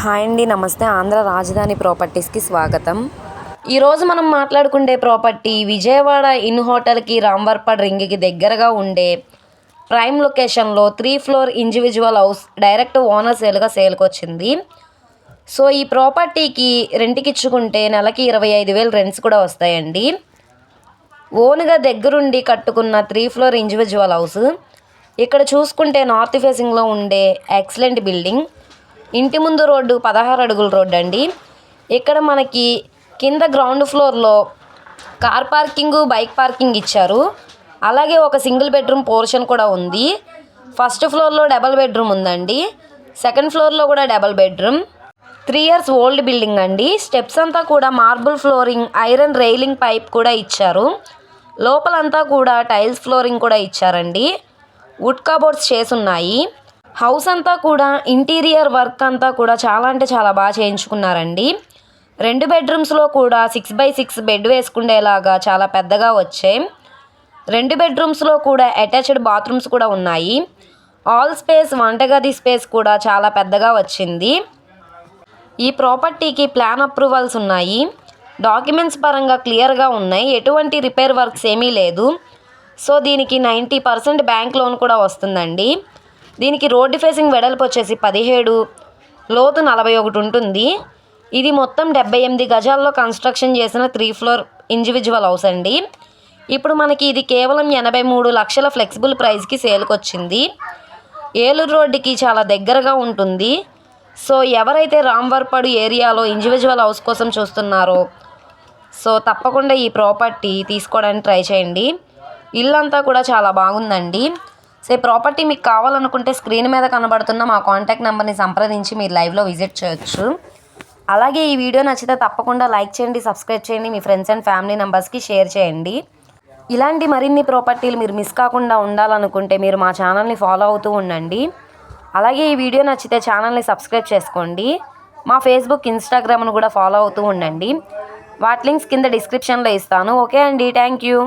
Hi అండి నమస్తే. ఆంధ్ర రాజధాని ప్రాపర్టీస్కి స్వాగతం. ఈరోజు మనం మాట్లాడుకుండే ప్రాపర్టీ విజయవాడ ఇన్ హోటల్కి రాంవర్పడ్ రింగ్కి దగ్గరగా ఉండే ప్రైమ్ లొకేషన్లో three floor individual house direct owner సేల్గా సేల్కి వచ్చింది సో ఈ ప్రాపర్టీకి రెంట్కి ఇచ్చుకుంటే నెలకి ఇరవై ఐదు వేలు రెంట్స్ కూడా వస్తాయండి. ఓన్గా దగ్గరుండి కట్టుకున్న త్రీ ఫ్లోర్ ఇండివిజువల్ హౌస్. ఇక్కడ చూసుకుంటే నార్త్ ఫేసింగ్లో ఉండే ఎక్సలెంట్ బిల్డింగ్. ఇంటి ముందు రోడ్డు పదహారు అడుగుల రోడ్డు అండి ఇక్కడ మనకి కింద గ్రౌండ్ ఫ్లోర్లో కార్ పార్కింగ్ బైక్ పార్కింగ్ ఇచ్చారు. అలాగే ఒక సింగిల్ బెడ్రూమ్ పోర్షన్ కూడా ఉంది. ఫస్ట్ ఫ్లోర్లో డబల్ బెడ్రూమ్ ఉందండి. సెకండ్ ఫ్లోర్లో కూడా double bedroom. Three years old building అండి. స్టెప్స్ అంతా కూడా marble flooring iron railing pipe కూడా ఇచ్చారు. లోపలంతా కూడా టైల్స్ ఫ్లోరింగ్ కూడా ఇచ్చారండి. వుడ్ కబోర్డ్స్ చేసున్నాయి హౌస్ అంతా కూడా ఇంటీరియర్ వర్క్ అంతా కూడా చాలా అంటే చాలా బాగా చేయించుకున్నారండి. రెండు బెడ్రూమ్స్లో కూడా సిక్స్ బై సిక్స్ బెడ్ వేసుకునేలాగా చాలా పెద్దగా వచ్చాయి. రెండు బెడ్రూమ్స్లో కూడా అటాచ్డ్ బాత్రూమ్స్ కూడా ఉన్నాయి. ఆల్ స్పేస్ వంటగది స్పేస్ కూడా చాలా పెద్దగా వచ్చింది. ఈ ప్రాపర్టీకి ప్లాన్ అప్రూవల్స్ ఉన్నాయి. డాక్యుమెంట్స్ పరంగా క్లియర్గా ఉన్నాయి. ఎటువంటి రిపేర్ వర్క్స్ ఏమీ లేదు. సో దీనికి నైంటీ పర్సెంట్ బ్యాంక్ లోన్ కూడా వస్తుందండి. దీనికి రోడ్డు ఫేసింగ్ వెడల్పు వచ్చేసి పదిహేడు లోతు నలభై ఒకటి ఉంటుంది. ఇది మొత్తం డెబ్బై ఎనిమిది గజాల్లో కన్స్ట్రక్షన్ చేసిన త్రీ ఫ్లోర్ ఇండివిజువల్ హౌస్ అండి. ఇప్పుడు మనకి ఇది కేవలం ఎనభై మూడు లక్షల ఫ్లెక్సిబుల్ ప్రైస్కి సేల్కి వచ్చింది. ఏలూరు రోడ్డుకి చాలా దగ్గరగా ఉంటుంది. సో ఎవరైతే రాంవర్పాడు ఏరియాలో ఇండివిజువల్ హౌస్ కోసం చూస్తున్నారో సో తప్పకుండా ఈ ప్రాపర్టీ తీసుకోవడానికి ట్రై చేయండి. ఇల్లంతా కూడా చాలా బాగుందండి. సో ఈ ప్రాపర్టీ మీకు కావాలనుకుంటే స్క్రీన్ మీద కనబడుతున్న మా కాంటాక్ట్ నెంబర్ని సంప్రదించి మీరు లైవ్లో విజిట్ చేయొచ్చు. అలాగే ఈ వీడియో నచ్చితే తప్పకుండా లైక్ చేయండి సబ్స్క్రైబ్ చేయండి మీ ఫ్రెండ్స్ అండ్ ఫ్యామిలీ మెంబర్స్కి షేర్ చేయండి. ఇలాంటి మరిన్ని ప్రాపర్టీలు మీరు మిస్ కాకుండా ఉండాలనుకుంటే మీరు మా ఛానల్ని ఫాలో అవుతూ ఉండండి. అలాగే ఈ వీడియో నచ్చితే ఛానల్ని సబ్స్క్రైబ్ చేసుకోండి. మా ఫేస్బుక్ ఇన్స్టాగ్రామ్ను కూడా ఫాలో అవుతూ ఉండండి. వాటి లింక్స్ కింద డిస్క్రిప్షన్లో ఇస్తాను. ఓకే అండి థ్యాంక్ యూ.